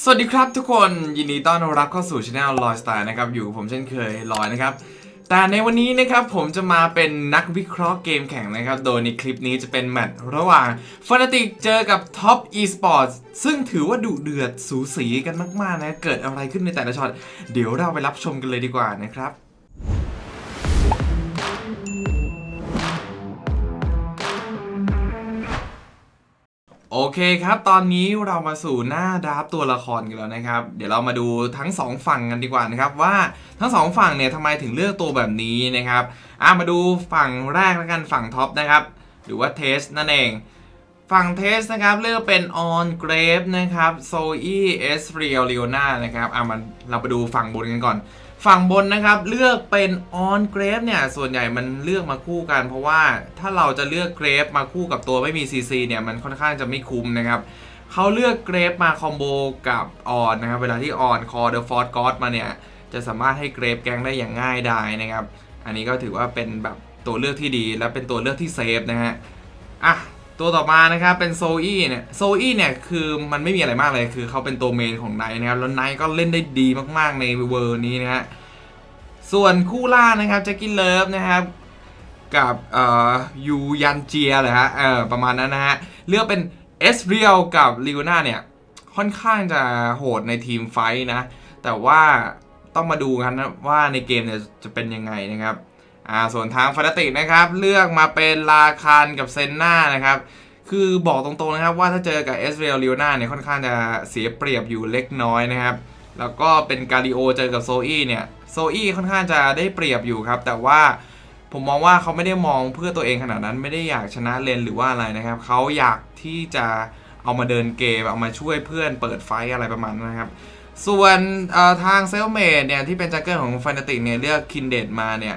สวัสดีครับทุกคนยินดีต้อนรับเข้าสู่ช anel ลอยสไตล์นะครับ อยู่กับผมเช่นเคยลอยนะครับ แต่ในวันนี้นะครับผมจะมาเป็นนักวิเคราะห์เกมแข่งนะครับ โดยในคลิปนี้จะเป็นแมตช์ระหว่าง f n a t i c เจอกับ Top Esports ซึ่งถือว่าดุเดือดสูสีกันมาก ๆ นะ เกิดอะไรขึ้นในแต่ละช็อต เดี๋ยวเราไปรับชมกันเลยดีกว่านะครับ โอเคครับ ตอนนี้เรามาสู่หน้าดราฟตัวละครกันแล้วนะครับ เดี๋ยวเรามาดูทั้งสองฝั่งกันดีกว่านะครับว่าทั้งสองฝั่งเนี่ยทำไมถึงเลือกตัวแบบนี้นะครับอะมาดูฝั่งแรกแล้วกันฝั่งท็อปนะครับ หรือว่าเทสนั่นเอง ฝั่งเทสนะครับเลือกเป็นออนเกรฟนะครับโซอีเอสเรียลเลโอนานะครับอะมันเราไปดูฝั่งบนกันก่อน ฝั่งบนนะครับเลือกเป็นออนเกรฟเนี่ย ส่วนใหญ่มันเลือกมาคู่กัน เพราะว่าถ้าเราจะเลือกเกรฟมาคู่กับตัวไม่มี CC เนี่ยมันค่อนข้างจะไม่คุ้มนะครับเขาเลือกเกรฟมาคอมโบกับออนนะครับ เวลาที่ออนคอเดอะฟอร์ดกอมาเนี่ย จะสามารถให้เกรฟแกงได้อย่างง่ายดายนะครับ อันนี้ก็ถือว่าเป็นแบบตัวเลือกที่ดีและเป็นตัวเลือกที่เซฟนะฮะอะ ตัวต่อมานะครับเป็นโซอี้เนี่ยโซอี้เนี่ยคือมันไม่มีอะไรมากเลยคือเขาเป็นตัวเมนของไนท์นะครับแล้วไนท์ก็เล่นได้ดีมากๆในเวอร์นี้นะฮะส่วนคู่ล่านะครับแจ็คกี้เลิฟนะครับกับเอ่อยูยันเจียเลยฮะเออประมาณนั้นนะฮะเลือกเป็นเอสเรียลกับลิโอนาเนี่ยค่อนข้างจะโหดในทีมไฟท์นะแต่ว่าต้องมาดูกันนะว่าในเกมเนี่ยจะเป็นยังไงนะครับ อ่าส่วนทางฟานาติกนะครับ เลือกมาเป็นลาคานกับเซนนานะครับ คือบอกตรงๆนะครับว่าถ้าเจอกับเอสเรลลิโอนาเนี่ยค่อนข้างจะเสียเปรียบอยู่เล็กน้อยนะครับ แล้วก็เป็นกาลิโอเจอกับโซอี้เนี่ยโซอี้ค่อนข้างจะได้เปรียบอยู่ครับ แต่ว่าผมมองว่าเขาไม่ได้มองเพื่อตัวเองขนาดนั้นไม่ได้อยากชนะเลนหรือว่าอะไรนะครับ เขาอยากที่จะเอามาเดินเกมเอามาช่วยเพื่อนเปิดไฟอะไรประมาณนั้นนะครับ ส่วนทางเซลเมดเนี่ยที่เป็นจักเกิลของฟานาติกเนี่ยเลือกคินเดดมาเนี่ย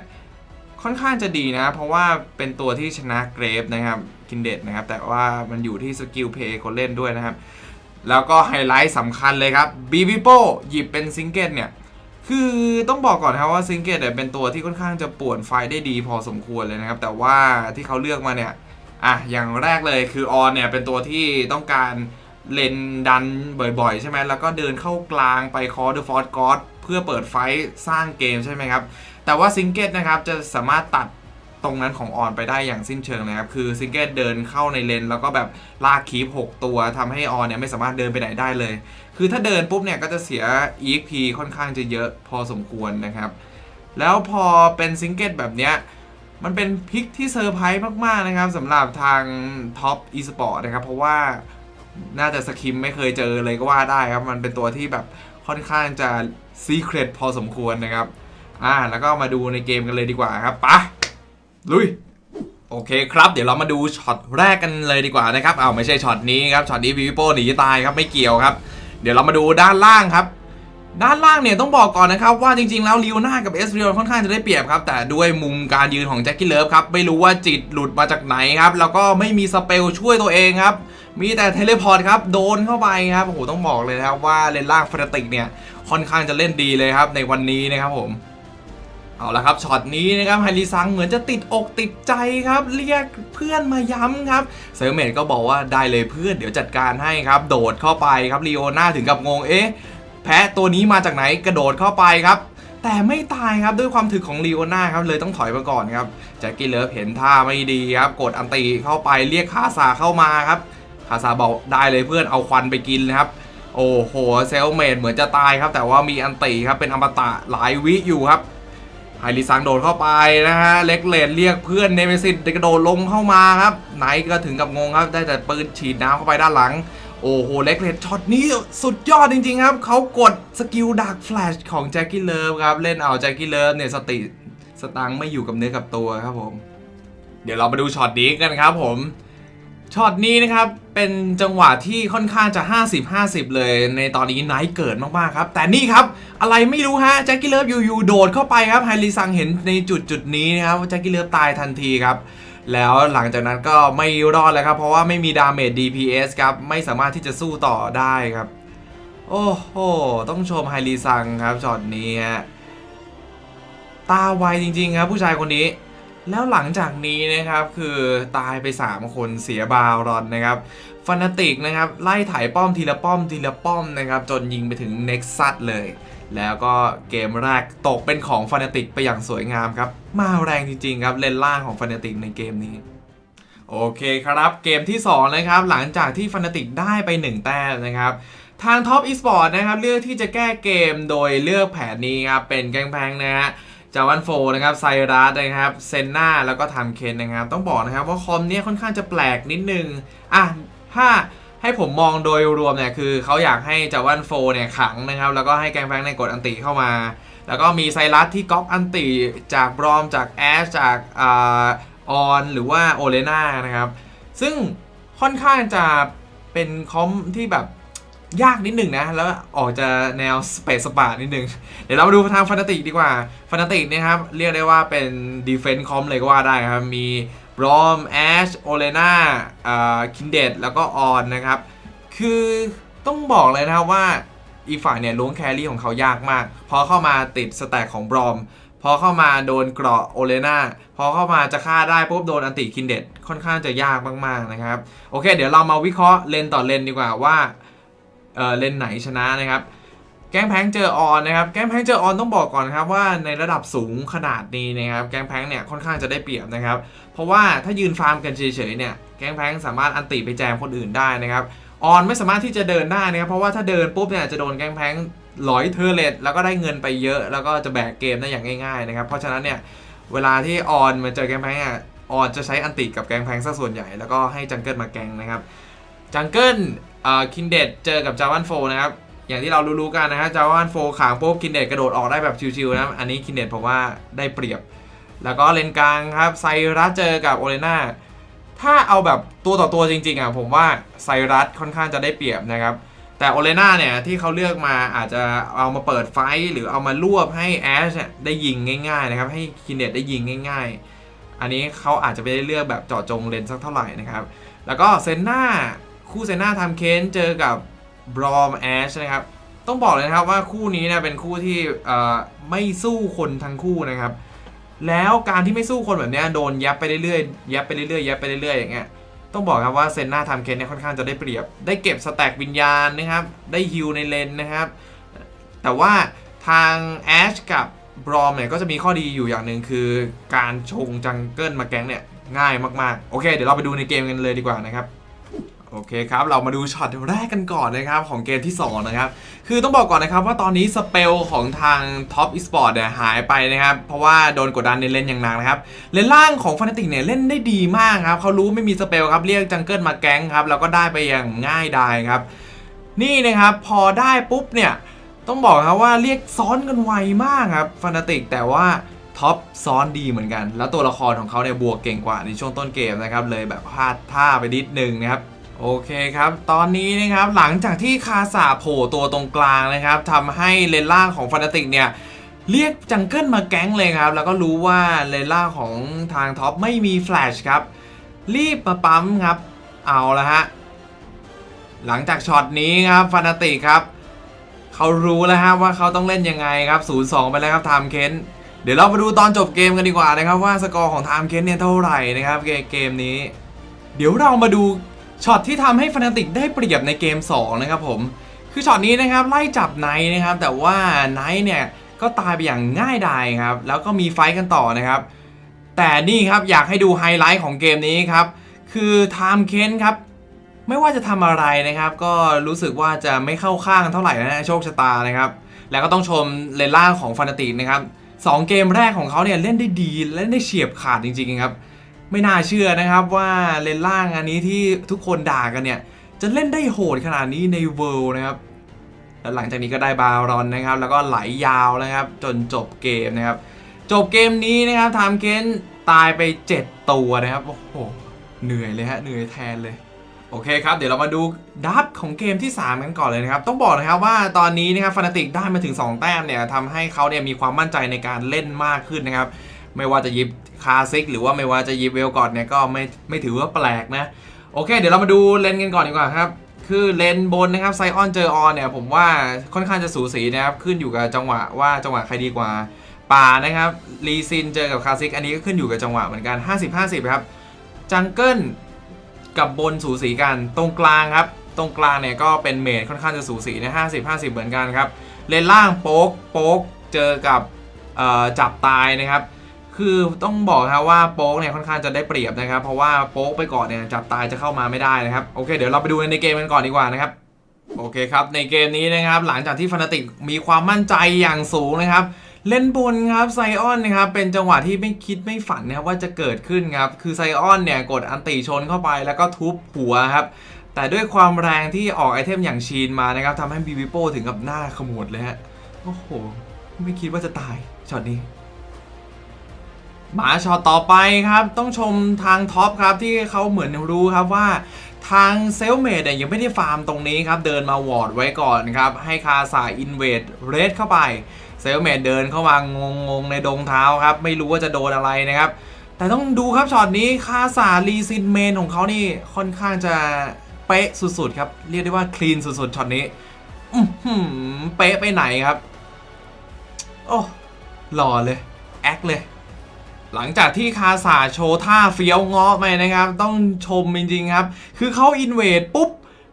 ค่อนข้างจะดีนะ เพราะว่าเป็นตัวที่ชนะเกรฟนะครับคินเดดนะครับ แต่ว่ามันอยู่ที่สกิลเพย์คนเล่นด้วยนะครับ แล้วก็ไฮไลท์สำคัญเลยครับบีบิโป้หยิบเป็นซิงเกิลเนี่ย คือต้องบอกก่อนนะครับว่าซิงเกิลเนี่ยเป็นตัวที่ค่อนข้างจะป่วนไฟได้ดีพอสมควรเลยนะครับ แต่ว่าที่เขาเลือกมาเนี่ยอะอย่างแรกเลยคือออนเนี่ยเป็นตัวที่ต้องการเลนดันบ่อยๆ ใช่ไหมแล้วก็เดินเข้ากลางไปคอร์เดอร์ฟอร์ดกอด เพื่อเปิดไฟท์สร้างเกมใช่ไหมครับ แต่ว่าซิงเกิลนะครับจะสามารถตัดตรงนั้นของออนไปได้อย่างสิ้นเชิงเลยครับ คือซิงเกิลเดินเข้าในเลน แล้วก็แบบลากคีป6ตัวทำให้ออนเนี่ยไม่สามารถเดินไปไหนได้เลย คือถ้าเดินปุ๊บเนี่ยก็จะเสีย EXP ค่อนข้างจะเยอะพอสมควรนะครับ แล้วพอเป็นซิงเกิลแบบเนี้ยมันเป็นพิกที่เซอร์ไพรส์มาก ๆ นะครับสำหรับทางท็อปอีสปอร์ตนะครับ เพราะว่า น่าจะสคิมไม่เคยเจอเลยก็ว่าได้ครับ มันเป็นตัวที่แบบค่อนข้างจะซีเครตพอสมควรนะครับ อ่า แล้วก็มาดูในเกมกันเลยดีกว่าครับปะลุย โอเคครับ เดี๋ยวเรามาดูช็อตแรกกันเลยดีกว่านะครับ เอาไม่ใช่ช็อตนี้ครับ ช็อตนี้วิวโป้หนีตายครับ ไม่เกี่ยวครับ เดี๋ยวเรามาดูด้านล่างครับด้านล่างเนี่ยต้องบอกก่อนนะครับว่าจริงๆ แล้วลิโอนากับเอสเรียลค่อนข้างจะได้เปรียบครับ แต่ด้วยมุมการยืนของแจ็คกี้เลิฟครับ ไม่รู้ว่าจิตหลุดมาจากไหนครับ แล้วก็ไม่มีสเปลช่วยตัวเองครับ มีแต่เทเลพอร์ตครับ โดนเข้าไปครับโอ้โหต้องบอกเลยนะครับว่าเลนล่างฟรติกเนี่ยค่อนข้างจะเล่นดีเลยครับในวันนี้นะครับผมเอาละครับช็อตนี้นะครับไฮริซังเหมือนจะติดอกติดใจครับ เรียกเพื่อนมาย้ำครับเซลเมดก็บอกว่าได้เลยเพื่อนเดี๋ยวจัดการให้ครับ โดดเข้าไปครับลีโอนาถึงกับงงเอ๊ะแพะตัวนี้มาจากไหนกระโดดเข้าไปครับ แต่ไม่ตายครับด้วยความถึกของลีโอนาครับเลยต้องถอยมาก่อนครับแจ็คกี้เลิฟเห็นท่าไม่ดีครับ กดอันตีเข้าไปเรียกคาซาเข้ามาครับ คาซาบอกได้เลยเพื่อนเอาควันไปกินนะครับ โอ้โหเซลเมดเหมือนจะตายครับ แต่ว่ามีอันตีครับเป็นอมตะหลายวิอยู่ครับไฮริซังโดดเข้าไปนะฮะเล็กเลดเรียกเพื่อนเนเมซิสกระโดดลงเข้ามาครับไนท์ก็ถึงกับงงครับได้แต่ปืนฉีดน้ำเข้าไปด้านหลังโอ้โห เล็กเลดช็อตนี้สุดยอดจริง ๆ ครับ เขากดสกิลดักแฟลชของแจ็คกี้เลิฟครับ เล่นเอาแจ็คกี้เลิฟเนี่ยสติสตังไม่อยู่กับเนื้อกับตัวครับผม เดี๋ยวเรามาดูช็อตนี้กันครับผม ช็อตนี้นะครับเป็นจังหวะที่ค่อนข้างจะ 50-50 เลยในตอนนี้ไนท์เกิดมากๆครับ แต่นี่ครับอะไรไม่รู้ฮะแจ็คกี้เลิฟอยู่ๆโดดเข้าไปครับไฮริซังเห็นในจุดจุดนี้นะครับว่าแจ็คกี้เลิฟตายทันทีครับ แล้วหลังจากนั้นก็ไม่รอดแล้วครับ เพราะว่าไม่มีดาเมจ DPS ครับ ไม่สามารถที่จะสู้ต่อได้ครับ โอ้โห ต้องชมไฮริซังครับช็อตนี้ฮะตาไวจริงๆครับผู้ชายคนนี้ แล้วหลังจากนี้นะครับคือตายไป 3 คนเสียบาวรอนนะครับฟานาติกนะครับไล่ถ่ายป้อมทีละป้อมทีละป้อมนะครับจนยิงไปถึงเน็กซัสเลย แล้วก็เกมแรกตกเป็นของฟานาติกไปอย่างสวยงามครับ มาแรงจริงๆครับเลนล่างของฟานาติกในเกมนี้โอเคครับ เกมที่2นะครับหลังจากที่ฟานาติกได้ไป 1 แต้มนะครับ ทางท็อปอีสปอร์ตนะครับเลือกที่จะแก้เกมโดยเลือกแผนนี้ครับเป็นแกงแพงนะฮะ จาวันโฟนะครับไซรัสนะครับเซนนาแล้วก็ทำเคนนะครับต้องบอกนะครับว่าคอมเนี้ยค่อนข้างจะแปลกนิดนึงอะถ้าให้ผมมองโดยรวมเนี่ยคือเขาอยากให้จาวันโฟเนี่ยขังนะครับแล้วก็ให้แกงแพงในกดอันติเข้ามา แล้วก็มีไซรัสที่ก๊อปอันติจากบรอมจากแอชจากอ่าออนหรือว่าโอเลนานะครับซึ่งค่อนข้างจะเป็นคอมที่แบบ ยากนิดหนึ่งนะ แล้วออกจะแนวสเปซสปานิดหนึ่ง เดี๋ยวเรามาดูทางฟานาติกดีกว่าฟานาติกนี่ยครับ เรียกได้ว่าเป็นดีเฟน s ์คอมเลยก็ว่าได้ครับ มีบรอมแอชโอเลนาอ่าคินเดตแล้วก็ออนนะครับ คือต้องบอกเลยนะครับว่าอีกฝ่ายเนี่ยล้วงแครี่ของเขายากมาก พอเข้ามาติดสแต็กของบรอม พอเข้ามาโดนเกราะโอเลนาพอเข้ามาจะฆ่าได้ปุ๊บโดนอันติคินเดตค่อนข้างจะยากมากๆนะครับ โอเค เดี๋ยวเรามาวิเคราะห์เลนต่อเลนดีกว่าว่า เออเลนไหนชนะนะครับ แกงแพงเจอออนนะครับ แกงแพงเจอออนต้องบอกก่อนครับว่าในระดับสูงขนาดนี้นะครับ แกงแพงเนี่ยค่อนข้างจะได้เปรียบนะครับ เพราะว่าถ้ายืนฟาร์มกันเฉยๆเนี่ย แกงแพงสามารถอันติไปแจมคนอื่นได้นะครับ ออนไม่สามารถที่จะเดินได้นะครับ เพราะว่าถ้าเดินปุ๊บเนี่ยจะโดนแกงแพงหลอยเทอร์เลตแล้วก็ได้เงินไปเยอะ แล้วก็จะแบกเกมได้อย่างง่ายๆนะครับ เพราะฉะนั้นเนี่ยเวลาที่ออนมาเจอแกงแพงอะออนจะใช้อันติกับแกงแพงซะส่วนใหญ่แล้วก็ให้จังเกิลมาแกงนะครับ จังเกิลอ่าคินเดตเจอกับจาวันโฟนะครับ อย่างที่เรารู้ๆกันนะฮะจาวันโฟขางปุ๊บคินเดตกระโดดออกได้แบบชิวๆนะอันนี้คินเดตผมว่าได้เปรียบ แล้วก็เลนกลางครับไซรัสเจอกับโอเลนาถ้าเอาแบบตัวต่อตัวจริงๆอะผมว่าไซรัสค่อนข้างจะได้เปรียบนะครับ แต่โอเลนาเนี่ยที่เขาเลือกมาอาจจะเอามาเปิดไฟหรือเอามารวบให้แอชได้ยิงง่ายๆนะครับให้คินเดตได้ยิงง่าย ๆ อันนี้เขาอาจจะไม่ได้เลือกแบบเจาะจงเลนสักเท่าไหร่นะครับ แล้วก็เซนนา คู่เซนนาทำเคนเจอกับบรอมแอชนะครับ ต้องบอกเลยนะครับว่าคู่นี้เนี่ยเป็นคู่ที่ไม่สู้คนทั้งคู่นะครับ แล้วการที่ไม่สู้คนแบบนี้โดนยับไปเรื่อยๆยับไปเรื่อยๆยับไปเรื่อยๆอย่างเงี้ยต้องบอกครับว่าเซนนาทำเคนเนี่ยค่อนข้างจะได้เปรียบ ได้เก็บสแต็กวิญญาณนะครับ ได้ฮิลในเลนนะครับ แต่ว่าทางแอชกับบรอมเนี่ยก็จะมีข้อดีอยู่อย่างหนึ่งคือการชงจังเกิลมาแก๊งเนี่ยง่ายมากๆ โอเค เดี๋ยวเราไปดูในเกมกันเลยดีกว่านะครับ โอเคครับ เรามาดูช็อตแรกกันก่อนนะครับ ของเกมที่ 2 นะครับ คือต้องบอกก่อนนะครับว่าตอนนี้สเปลของทางท็อปอีสปอร์ตเนี่ยหายไปนะครับ เพราะว่าโดนกดดันในเล่นอย่างหนักนะครับ เลนล่างของฟ a นติกเนี่ยเล่นได้ดีมากครับ เขารู้ไม่มีสเปลครับ เรียกจังเกิลมาแก๊งครับ แล้วก็ได้ไปอย่างง่ายดายครับ นี่นะครับ พอได้ปุ๊บเนี่ย ต้องบอกครับว่าเรียกซ้อนกันไวมากครับฟ a นติกแต่ว่าท็อปซ้อนดีเหมือนกัน แล้วตัวละครของเขาเนี่ยบวกเก่งกว่าในช่วงต้นเกมนะครับ เลยแบบพลาดท่าไปนิดนึงนะครับ โอเคครับ ตอนนี้นะครับหลังจากที่คาสาโผล่ตัวตรงกลางนะครับทำให้เลนล่างของฟ a นติกเนี่ยเรียกจังเกิลมาแก๊งเลยครับ แล้วก็รู้ว่าเลนล่างของทางท็อปไม่มีแฟลชครับ รีบมาปั๊มครับ เอาละฮะ หลังจากช็อตนี้ครับฟานติกครับ เขารู้แล้วฮะว่าเขาต้องเล่นยังไงครับ 0-2 ไปแล้วครับไทม์เค้นเดี๋ยวเรามาดูตอนจบเกมกันดีกว่านะครับว่าสกอร์ของไทม์เค้นเนี่ยเท่าไหร่นะครับเกเกมนี้ เดี๋ยวเรามาดู ช็อตที่ทำให้ฟนาติกได้เปรียบในเกม 2 นะครับผม คือช็อตนี้นะครับไล่จับไนท์นะครับ แต่ว่าไนท์เนี่ยก็ตายไปอย่างง่ายดายครับ แล้วก็มีไฟท์กันต่อนะครับ แต่นี่ครับอยากให้ดูไฮไลท์ของเกมนี้ครับ คือไทม์เคนครับ ไม่ว่าจะทำอะไรนะครับ ก็รู้สึกว่าจะไม่เข้าข้างเท่าไหร่นะโชคชะตานะครับ แล้วก็ต้องชมเลนล่าของฟานาติกนะครับสองเกมแรกของเขาเนี่ยเล่นได้ดีและได้เฉียบขาดจริงๆครับ ไม่น่าเชื่อนะครับว่าเลนล่างอันนี้ที่ทุกคนด่ากันเนี่ย จะเล่นได้โหดขนาดนี้ในเวิลด์นะครับแล้วหลังจากนี้ก็ได้บารอนนะครับ แล้วก็ไหลยาวนะครับ จนจบเกมนะครับ จบเกมนี้นะครับไทม์เคนตายไป 7 ตัวนะครับ โอ้โห เหนื่อยเลยฮะเหนื่อยแทนเลยโอเคครับ เดี๋ยวเรามาดูดับของเกมที่ 3 กันก่อนเลยนะครับ ต้องบอกนะครับว่าตอนนี้นะครับฟานาติกได้มาถึง 2 แต้มเนี่ยทำให้เขาเนี่ยมีความมั่นใจในการเล่นมากขึ้นนะครับ ไม่ว่าจะยิบคาซิกหรือว่าไม่ว่าจะยิบเวลก่อนเนี่ยก็ไม่ไม่ถือว่าแปลกนะ โอเค เดี๋ยวเรามาดูเลนกันก่อนดีกว่าครับ คือเลนบนนะครับไซออนเจอออนเนี่ยผมว่าค่อนข้างจะสูสีนะครับ ขึ้นอยู่กับจังหวะว่าจังหวะใครดีกว่าป่านะครับลีซินเจอกับคาซิกอันนี้ก็ขึ้นอยู่กับจังหวะเหมือนกัน 50-50 ครับ จังเกิลกับบนสูสีกันตรงกลางครับ ตรงกลางเนี่ยก็เป็นเมดค่อนข้างจะสูสีนะ50-50 เหมือนกันครับ เลนล่างโป๊กโป๊กเจอกับจับตายนะครับ คือต้องบอกครับว่าโป๊กเนี่ยค่อนข้างจะได้เปรียบนะครับ เพราะว่าโป๊กไปก่อนเนี่ยจับตายจะเข้ามาไม่ได้นะครับโอเคเดี๋ยวเราไปดูในเกมกันก่อนดีกว่านะครับโอเคครับในเกมนี้นะครับหลังจากที่ฟนาติกมีความมั่นใจอย่างสูงนะครับ เล่นบนครับไซออนนะครับเป็นจังหวะที่ไม่คิดไม่ฝันนะครับว่าจะเกิดขึ้นครับคือไซออนเนี่ยกดอันติชนเข้าไปแล้วก็ทุบหัวครับแต่ด้วยความแรงที่ออกไอเทมอย่างชีนมานะครับทำให้บีบิโป้ถึงกับหน้าขมวดเลยฮะโอ้โหไม่คิดว่าจะตายช็อตนี้ มาช็อตต่อไปครับ ต้องชมทางท็อปครับที่เขาเหมือนรู้ครับว่าทางเซลเมดเนี่ยยังไม่ได้ฟาร์มตรงนี้ครับ เดินมาวอร์ดไว้ก่อนครับ ให้คาสาอินเวดเรดเข้าไป เซลเมดเดินเข้ามางงๆ ในดงเท้าครับ ไม่รู้ว่าจะโดนอะไรนะครับ แต่ต้องดูครับช็อตนี้คาสารีซินเมนของเขานี่ค่อนข้างจะเป๊ะสุดๆครับ เรียกได้ว่าคลีนสุดๆช็อตนี้เป๊ะไปไหนครับ โอ้หล่อเลย แอคเลย หลังจากที่คาสาโชว์ท่าเฟี้ยวเงาะไปนะครับ ต้องชมจริง ๆ ครับ คือเขาอินเวดปุ๊บ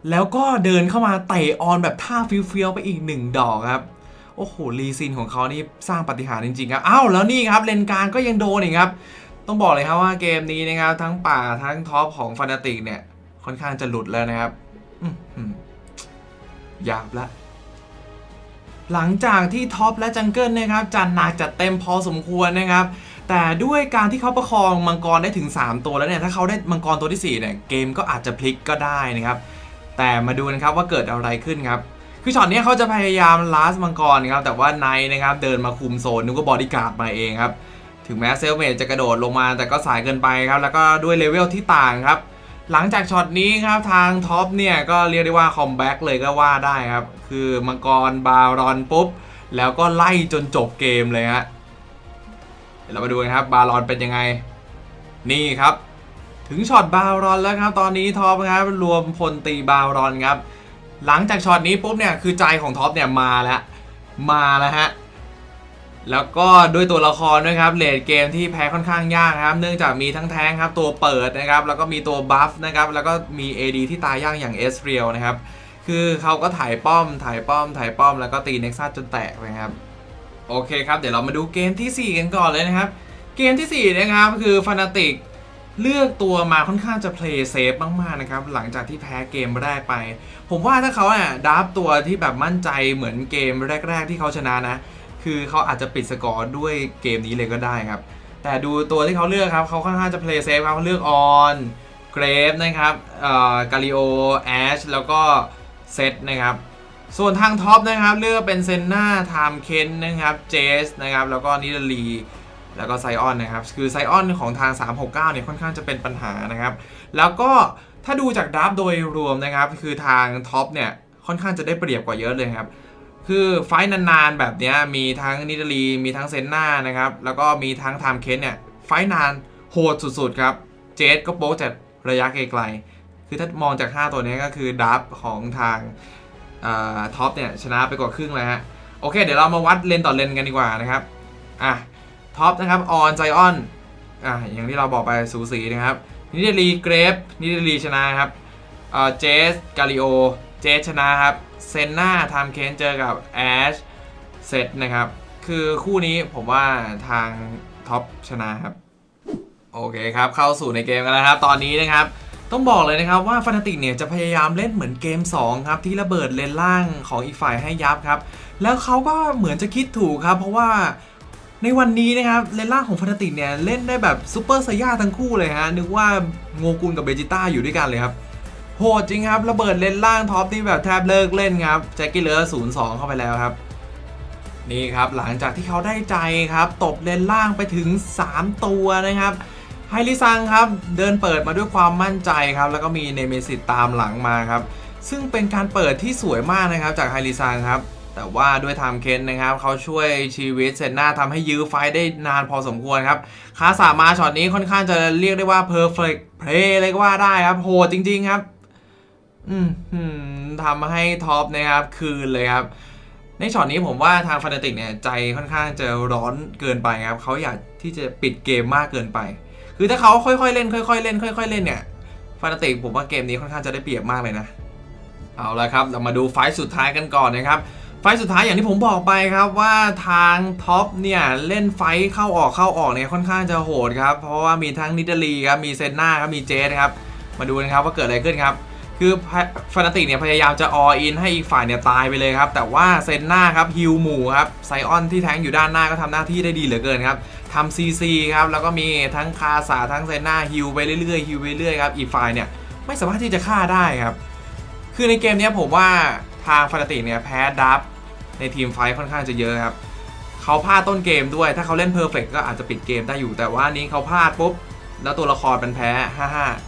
แล้วก็เดินเข้ามาเตะออนแบบท่าเฟี้ยวๆไปอีกหนึ่งดอกครับ โอ้โหรีซินของเขานี่สร้างปฏิหารจริง ๆ ครับอ้าวแล้วนี่ครับเลนกลางก็ยังโดนอีกครับ ต้องบอกเลยครับว่าเกมนี้นะครับ ทั้งป่าทั้งท็อปของฟานาติกเนี่ย ค่อนข้างจะหลุดแล้วนะครับยาบละหลังจากที่ท็อปและจังเกิลนะครับจัดหนักจัดเต็มพอสมควรนะครับ แต่ด้วยการที่เขาประคองมังกรได้ถึง 3 ตัวแล้วเนี่ยถ้าเขาได้มังกรตัวที่ 4 เนี่ยเกมก็อาจจะพลิกก็ได้นะครับ แต่มาดูนะครับว่าเกิดอะไรขึ้นครับคือช็อตนี้เขาจะพยายามลาสมังกรครับแต่ว่าไนท์นะครับเดินมาคุมโซนนึกว่าบอดี้การ์ดมาเองครับถึงแม้เซลเมจจะกระโดดลงมาแต่ก็สายเกินไปครับ แล้วก็ด้วยเลเวลที่ต่างครับ หลังจากช็อตนี้ครับทางท็อปเนี่ยก็เรียกได้ว่าคอมแบ็กเลยก็ว่าได้ครับ คือมังกรบารอนปุ๊บ แล้วก็ไล่จนจบเกมเลยฮะ เดี๋ยวเรามาดูกันครับบารอนเป็นยังไง นี่ครับ ถึงช็อตบารอนแล้วครับ ตอนนี้ท็อปครับรวมพลตีบารอนครับ หลังจากช็อตนี้ปุ๊บเนี่ยคือใจของท็อปเนี่ยมาแล้วมาแล้วฮะแล้วก็ด้วยตัวละครด้วยครับเลดเกมที่แพ้ค่อนข้างยากครับ เนื่องจากมีทั้งแท้งครับตัวเปิดนะครับ แล้วก็มีตัวบัฟนะครับ แล้วก็มี AD ที่ตายยากอย่างเอสเรียลนะครับ คือเขาก็ถ่ายป้อมถ่ายป้อมถ่ายป้อมแล้วก็ตีเน็กซัสจนแตกนะครับ โอเคครับ เดี๋ยวเรามาดูเกมทีสี่4 กันก่อนเลยนะครับ เกมทีสี่4 นะครับ คือฟ a นาติกเลือกตัวมาค่อนข้างจะเพลย์เซฟมากๆนะครับ หลังจากที่แพ้เกมแรกไป ผมว่าถ้าเขาอะดับตัวที่แบบมั่นใจเหมือนเกมแรก ๆ ที่เขาชนะนะ คือเขาอาจจะปิดสกอร์ด้วยเกมนี้เลยก็ได้ครับ แต่ดูตัวที่เขาเลือกครับเขาค่อนข้างจะเพลย์เซฟครับเขาเลือกออนเกรฟนะครับเอ่อกาลิโอแอชแล้วก็เซตนะครับ ส่วนทางท็อปนะครับเลือกเป็นเซนนาไทม์เคนนะครับเจสนะครับแล้วก็นิดลีแล้วก็ไซออนนะครับ คือไซออนของทาง 369 เนี่ย ค่อนข้างจะเป็นปัญหานะครับ แล้วก็ถ้าดูจากดับโดยรวมนะครับ คือทางท็อปเนี่ย ค่อนข้างจะได้เปรียบกว่าเยอะเลยครับ คือไฟนานๆ แบบนี้มีทั้งนิดลี มีทั้งเซนนานะครับ แล้วก็มีทั้งไทม์เคนเนี่ย ไฟนานโหดสุดๆ ครับ เจสก็โป๊กจากระยะไกลๆ คือถ้ามองจาก 5 ตัวนี้ก็คือดับของทาง ท็อปเนี่ยชนะไปกว่าครึ่งเลยฮะโอเค เดี๋ยวเรามาวัดเลนต่อเลนกันดีกว่านะครับอะท็อปนะครับออนไซออนอะอย่างที่เราบอกไปสูสีนะครับนิเดลีเกรฟนิเดลีชนะครับเอ่อเจสกาลิโอเจสชนะครับเซนนาไทม์เคนเจอกับแอชเซตนะครับคือคู่นี้ผมว่าทางท็อปชนะครับ โอเคครับ เข้าสู่ในเกมกันแล้วครับ ตอนนี้นะครับ ต้องบอกเลยนะครับว่าฟ a นาติกเนี่ยจะพยายามเล่นเหมือนเกม 2 ครับ ที่ระเบิดเลนล่างของอีกฝ่ายให้ยับครับ แล้วเขาก็เหมือนจะคิดถูกครับ เพราะว่าในวันนี้นะครับเลนล่างของฟ a นาติกเนี่ยเล่นได้แบบซูเปอร์ไซย่าทั้งคู่เลยฮะนึกว่าโงกุลกับเบจิต้าอยู่ด้วยกันเลยครับโหดจริงครับระเบิดเลนล่างท็อปที่แบบแทบเลิกเล่นครับแจ็คกี้เลอร์ศูนย์สองเข้าไปแล้วครับนี่ครับหลังจากที่เขาได้ใจครับตบเลนล่างไปถึง 3 ตัวนะครับ ไฮริซังครับ เดินเปิดมาด้วยความมั่นใจครับ แล้วก็มีเนเมซิตตามหลังมาครับ ซึ่งเป็นการเปิดที่สวยมากนะครับจากไฮริซังครับ แต่ว่าด้วยไทม์เคนนะครับเขาช่วยชีวิตเซนนาทำให้ยื้อไฟได้นานพอสมควรครับคาสามาช็อตนี้ค่อนข้างจะเรียกได้ว่าเพอร์เฟกต์เพลย์เลยก็ว่าได้ครับโหดจริง ๆครับ อืมทำให้ท็อปนะครับคืนเลยครับในช็อตนี้ผมว่าทางฟ a นติกเนี่ยใจค่อนข้างจะร้อนเกินไปครับเขาอยากที่จะปิดเกมมากเกินไป คือถ้าเขาค่อยๆเล่นค่อยๆเล่นค่อยๆเล่นเนี่ยฟ a นติกผมว่าเกมนี้ค่อนข้างจะได้เปรียบมากเลยนะเอาละครับเรามาดูไฟสุดท้ายกันก่อนนะครับไฟสุดท้ายอย่างที่ผมบอกไปครับว่าทางท็อปเนี่ยเล่นไฟเข้าออกเข้าออกเนี่ยค่อนข้างจะโหดครับเพราะว่ามีทั้งนิดาลีครับมีเซนนาครับมีเจสครับมาดูนะครับว่าเกิดอะไรขึ้นครับคือฟานาติกเนี่ยพยายามจะออินให้อีกฝ่ายเนี่ยตายไปเลยครับแต่ว่าเซนนาครับฮิวหมู่ครับไซออนที่แทงอยู่ด้านหน้าก็ทำหน้าที่ได้ดีเหลือเกินครับ ทำซีซีครับ แล้วก็มีทั้งคาสาทั้งเซนนาฮิวไปเรื่อยๆฮิวไปเรื่อยครับอีกฝ่ายเนี่ยไม่สามารถที่จะฆ่าได้ครับ คือในเกมนี้ผมว่าทางฟานาติกเนี่ยแพ้ดับในทีมไฟค่อนข้างจะเยอะครับเขาพลาดต้นเกมด้วยถ้าเขาเล่นเพอร์เฟกก็อาจจะปิดเกมได้อยู่แต่ว่านี้เขาพลาดปุ๊บ แล้วตัวละครมันแพ้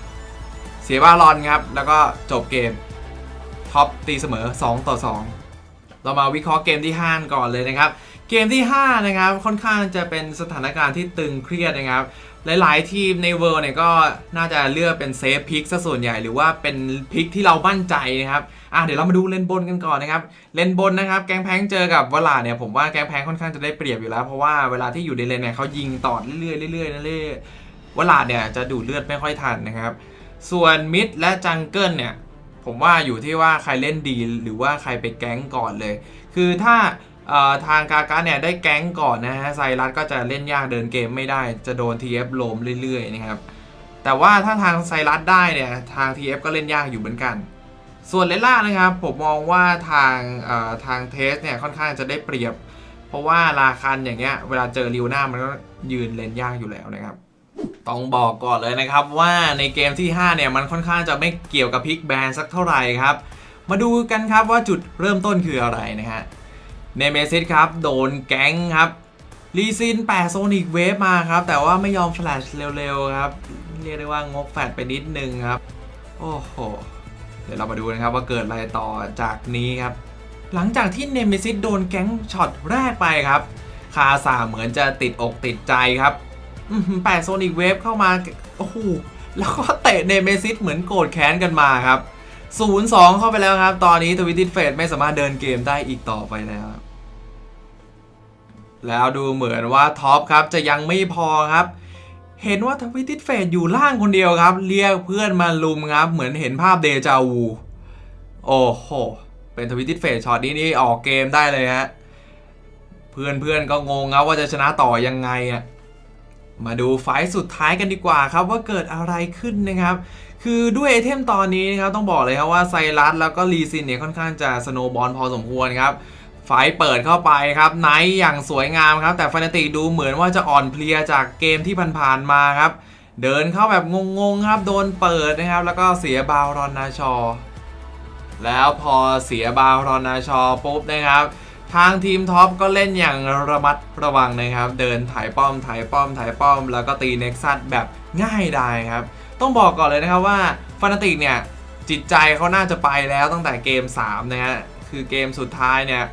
5-5เสียบาลอนครับ แล้วก็จบเกมท็อปตีเสมอ 2 ต่อ 2 เรามาวิเคราะห์เกมที่ 5 ก่อนเลยนะครับ เกมที่ 5 นะครับ ค่อนข้างจะเป็นสถานการณ์ที่ตึงเครียดนะครับ หลาย ๆ ทีมในเวิร์เนี่ยก็น่าจะเลือกเป็นเซฟพิกซะส่วนใหญ่หรือว่าเป็นพิกที่เรามั่นใจนะครับอะเดี๋ยวเรามาดูเลนบนกันก่อนนะครับเลนบนนะครับ แกงแพงเจอกับวลาเนี่ยผมว่าแกงแพงค่อนข้างจะได้เปรียบอยู่แล้ว เพราะว่าเวลาที่อยู่ในเลนเนี่ยเขายิงต่อเรื่อยๆเรื่อยๆเรื่อยๆวลาเนี่ยจะดูดเลือดไม่ค่อยทันนะครับ ส่วนมิดและจังเกิลเนี่ยผมว่าอยู่ที่ว่าใครเล่นดีหรือว่าใครไปแก๊งก่อนเลย คือถ้า ทางกากาเนี่ยได้แก๊งก่อนนะฮะไซรัสก็จะเล่นยากเดินเกมไม่ได้จะโดน TF ลมเรื่อยๆนะครับแต่ว่าถ้าทางไซรัสได้เนี่ยทาง TF ก็เล่นยากอยู่เหมือนกัน ส่วนเลล่านะครับผมมองว่าทางทางเทสเนี่ยค่อนข้างจะได้เปรียบ เพราะว่าราคันอย่างเงี้ยเวลาเจอริวหน้ามันก็ยืนเล่นยากอยู่แล้วนะครับต้องบอกก่อนเลยนะครับว่าในเกมที่ 5 เนี่ย มันค่อนข้างจะไม่เกี่ยวกับพิกแบนสักเท่าไหร่ครับ มาดูกันครับว่าจุดเริ่มต้นคืออะไรนะฮะ เนเมซิสครับโดนแก๊งครับรีซินแปะโซนิกเวฟมาครับ แต่ว่าไม่ยอมแฟลชเร็วๆครับ เรียกได้ว่างกแฟลชไปนิดนึงครับ โอ้โห เดี๋ยวเรามาดูนะครับว่าเกิดอะไรต่อจากนี้ครับ หลังจากที่เนเมซิสโดนแก๊งช็อตแรกไปครับ คาซาเหมือนจะติดอกติดใจครับแปะโซนิกเวฟเข้ามา โอ้โห แล้วก็เตะเนเมซิสเหมือนโกรธแค้นกันมาครับ 0-2 เข้าไปแล้วครับ ตอนนี้ทวิตติดเฟสไม่สามารถเดินเกมได้อีกต่อไปแล้ว แล้วดูเหมือนว่าท็อปครับจะยังไม่พอครับ เห็นว่าทวิติเฟสอยู่ล่างคนเดียวครับ เรียกเพื่อนมาลุมครับ เหมือนเห็นภาพเดจาวูโอ้โห เป็นทวิติเฟสช็อตนี้นี่ออกเกมได้เลยฮะ เพื่อนเพื่อนๆก็งงครับว่าจะชนะต่อยังไงอะมาดูไฟสุดท้ายกันดีกว่าครับว่าเกิดอะไรขึ้นนะครับ คือด้วยไอเทมตอนนี้นะครับต้องบอกเลยครับว่าไซรัสแล้วก็ลีซินเนี่ยค่อนข้างจะสโนบอลพอสมควรครับ ไฟเปิดเข้าไปครับไนท์อย่างสวยงามครับ แต่ฟานาติกดูเหมือนว่าจะอ่อนเพลียจากเกมที่ผ่านๆมาครับ เดินเข้าแบบงงๆครับ โดนเปิดนะครับ แล้วก็เสียบาวรอนนาชอ แล้วพอเสียบาวรอนนาชอปุ๊บนะครับ ทางทีมท็อปก็เล่นอย่างระมัดระวังนะครับ เดินถ่ายป้อมถ่ายป้อมถ่ายป้อม แล้วก็ตีเน็กซัสแบบง่ายดายครับ ต้องบอกก่อนเลยนะครับว่าฟานาติกเนี่ยจิตใจเขาน่าจะไปแล้วตั้งแต่เกม 3 นะฮะคือเกมสุดท้ายเนี่ย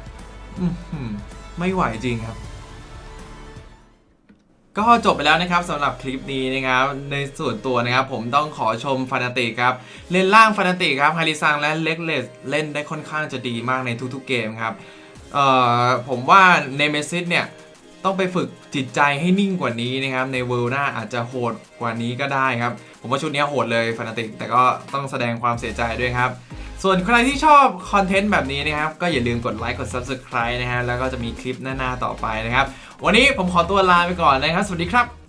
อื้อหือไม่ไหวจริงครับ ก็จบไปแล้วนะครับสำหรับคลิปนี้นะครับในส่วนตัวนะครับ ผมต้องขอชมฟานาติกครับเล่นล่างฟานาติกครับฮาริซังและเล็กเลสเล่นได้ค่อนข้างจะดีมากในทุกๆเกมครับเอ่อผมว่าเนเมซิสเนี่ยต้องไปฝึกจิตใจให้นิ่งกว่านี้นะครับ ในเวิลด์หน้าอาจจะโหดกว่านี้ก็ได้ครับ ผมว่าชุดนี้โหดเลยฟานาติกแต่ก็ต้องแสดงความเสียใจด้วยครับ ส่วนใครที่ชอบคอนเทนต์แบบนี้นะครับ ก็อย่าลืมกดไลค์กด Subscribe นะฮะแล้วก็จะมีคลิปหน้าๆต่อไปนะครับ วันนี้ผมขอตัวลาไปก่อนนะครับ สวัสดีครับ